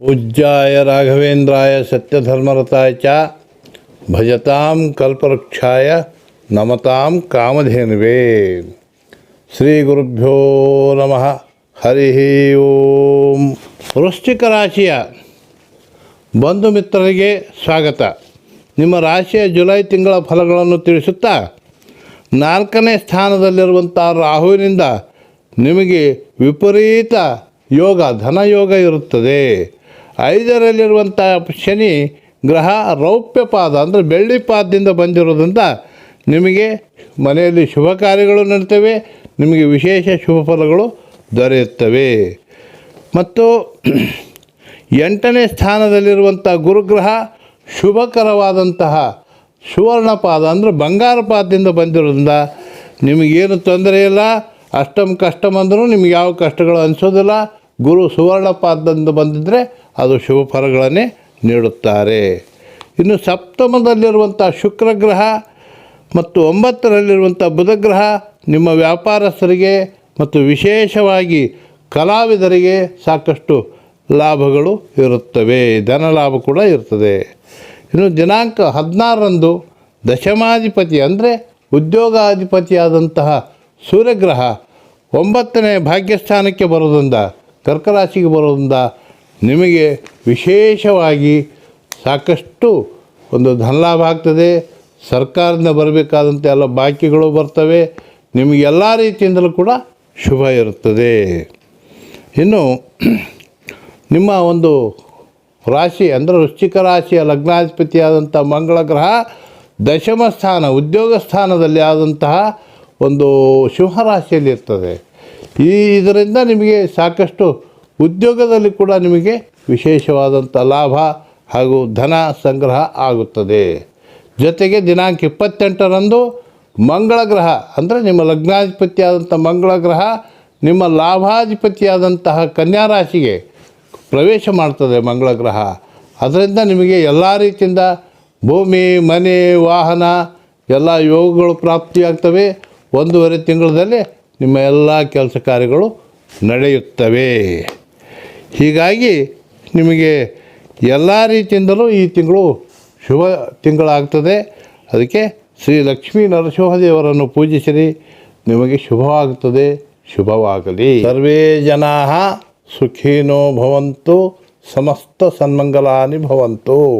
पूज्याय राघवेन्द्राय सत्यधर्मरताय च ಭಜತಾಂ ಕಲ್ಪವೃಕ್ಷಾಯ ನಮತಾಂ ಕಾಮಧೇನುವೆ ಶ್ರೀ ಗುರುಭ್ಯೋ ನಮಃ ಹರಿ ಓಂ ವೃಶ್ಚಿಕ ರಾಶಿಯ ಬಂಧು ಮಿತ್ರರಿಗೆ ಸ್ವಾಗತ ನಿಮ್ಮ ರಾಶಿಯ ಜುಲೈ ತಿಂಗಳ ಫಲಗಳನ್ನು ತಿಳಿಸುತ್ತಾ ನಾಲ್ಕನೇ ಸ್ಥಾನದಲ್ಲಿರುವಂಥ ರಾಹುವಿನಿಂದ ನಿಮಗೆ ವಿಪರೀತ ಯೋಗ ಧನಯೋಗ ಇರುತ್ತದೆ ಐದರಲ್ಲಿರುವಂಥ ಶನಿ ಗ್ರಹ ರೌಪ್ಯ ಪಾದ ಅಂದರೆ ಬೆಳ್ಳಿ ಪಾದದಿಂದ ಬಂದಿರೋದ್ರಿಂದ ನಿಮಗೆ ಮನೆಯಲ್ಲಿ ಶುಭ ಕಾರ್ಯಗಳು ನಡೀತವೆ, ನಿಮಗೆ ವಿಶೇಷ ಶುಭ ಫಲಗಳು ದೊರೆಯುತ್ತವೆ. ಮತ್ತು ಎಂಟನೇ ಸ್ಥಾನದಲ್ಲಿರುವಂಥ ಗುರುಗ್ರಹ ಶುಭಕರವಾದಂತಹ ಸುವರ್ಣ ಪಾದ ಅಂದರೆ ಬಂಗಾರ ಪಾದದಿಂದ ಬಂದಿರೋದ್ರಿಂದ ನಿಮಗೇನು ತೊಂದರೆ ಇಲ್ಲ ಅಷ್ಟಮ್ ಕಷ್ಟಮ್ ಅಂದರೂ ನಿಮಗೆ ಯಾವ ಕಷ್ಟಗಳು ಅನಿಸೋದಿಲ್ಲ. ಗುರು ಸುವರ್ಣ ಪಾದದಿಂದ ಬಂದಿದ್ದರೆ ಅದು ಶುಭ ಫಲಗಳನ್ನೇ ನೀಡುತ್ತಾರೆ. ಇನ್ನು ಸಪ್ತಮದಲ್ಲಿರುವಂಥ ಶುಕ್ರ ಗ್ರಹ ಮತ್ತು ಒಂಬತ್ತರಲ್ಲಿರುವಂಥ ಬುಧಗ್ರಹ ನಿಮ್ಮ ವ್ಯಾಪಾರಸ್ಥರಿಗೆ ಮತ್ತು ವಿಶೇಷವಾಗಿ ಕಲಾವಿದರಿಗೆ ಸಾಕಷ್ಟು ಲಾಭಗಳು ಇರುತ್ತವೆ. ಧನ ಲಾಭ ಕೂಡ ಇರ್ತದೆ. ಇನ್ನು ದಿನಾಂಕ ಹದಿನಾರರಂದು ದಶಮಾಧಿಪತಿ ಅಂದರೆ ಉದ್ಯೋಗಾಧಿಪತಿಯಾದಂತಹ ಸೂರ್ಯಗ್ರಹ ಒಂಬತ್ತನೇ ಭಾಗ್ಯಸ್ಥಾನಕ್ಕೆ ಬರೋದ್ರಿಂದ ಕರ್ಕರಾಶಿಗೆ ಬರೋದ್ರಿಂದ ನಿಮಗೆ ವಿಶೇಷವಾಗಿ ಸಾಕಷ್ಟು ಒಂದು ಧನಲಾಭ ಆಗ್ತದೆ. ಸರ್ಕಾರದಿಂದ ಬರಬೇಕಾದಂಥ ಎಲ್ಲ ಬಾಕಿಗಳು ಬರ್ತವೆ. ನಿಮಗೆ ಎಲ್ಲ ರೀತಿಯಿಂದಲೂ ಕೂಡ ಶುಭ ಇರುತ್ತದೆ. ಇನ್ನು ನಿಮ್ಮ ಒಂದು ರಾಶಿ ಅಂದರೆ ವೃಶ್ಚಿಕ ರಾಶಿಯ ಲಗ್ನಾಧಿಪತಿಯಾದಂಥ ಮಂಗಳ ಗ್ರಹ, ದಶಮ ಸ್ಥಾನ, ಉದ್ಯೋಗ ಸ್ಥಾನದಲ್ಲಿ ಆದಂತಹ ಒಂದು ಶುಭ ರಾಶಿಯಲ್ಲಿರ್ತದೆ. ಈ ಇದರಿಂದ ನಿಮಗೆ ಸಾಕಷ್ಟು ಉದ್ಯೋಗದಲ್ಲಿ ಕೂಡ ನಿಮಗೆ ವಿಶೇಷವಾದಂಥ ಲಾಭ ಹಾಗೂ ಧನ ಸಂಗ್ರಹ ಆಗುತ್ತದೆ. ಜೊತೆಗೆ ದಿನಾಂಕ ಇಪ್ಪತ್ತೆಂಟರಂದು ಮಂಗಳ ಗ್ರಹ, ಅಂದರೆ ನಿಮ್ಮ ಲಗ್ನಾಧಿಪತಿಯಾದಂಥ ಮಂಗಳ ಗ್ರಹ, ನಿಮ್ಮ ಲಾಭಾಧಿಪತಿಯಾದಂತಹ ಕನ್ಯಾ ರಾಶಿಗೆ ಪ್ರವೇಶ ಮಾಡ್ತದೆ ಮಂಗಳ ಗ್ರಹ. ಅದರಿಂದ ನಿಮಗೆ ಎಲ್ಲ ರೀತಿಯಿಂದ ಭೂಮಿ, ಮನೆ, ವಾಹನ, ಎಲ್ಲ ಯೋಗಗಳು ಪ್ರಾಪ್ತಿಯಾಗ್ತವೆ. ಒಂದೂವರೆ ತಿಂಗಳಲ್ಲಿ ನಿಮ್ಮ ಎಲ್ಲ ಕೆಲಸ ಕಾರ್ಯಗಳು ನಡೆಯುತ್ತವೆ. ಹೀಗಾಗಿ ನಿಮಗೆ ಎಲ್ಲ ರೀತಿಯಿಂದಲೂ ಈ ತಿಂಗಳು ಶುಭ ತಿಂಗಳಾಗ್ತದೆ. ಅದಕ್ಕೆ ಶ್ರೀ ಲಕ್ಷ್ಮೀ ನರಸಿಂಹದೇವರನ್ನು ಪೂಜಿಸಿರಿ. ನಿಮಗೆ ಶುಭವಾಗುತ್ತದೆ ಶುಭವಾಗಲಿ. ಸರ್ವೇ ಜನಾ ಸುಖೀನೋ ಭವಂತು. ಸಮಸ್ತ ಸನ್ಮಂಗಲಾನಿ ಭವಂತು.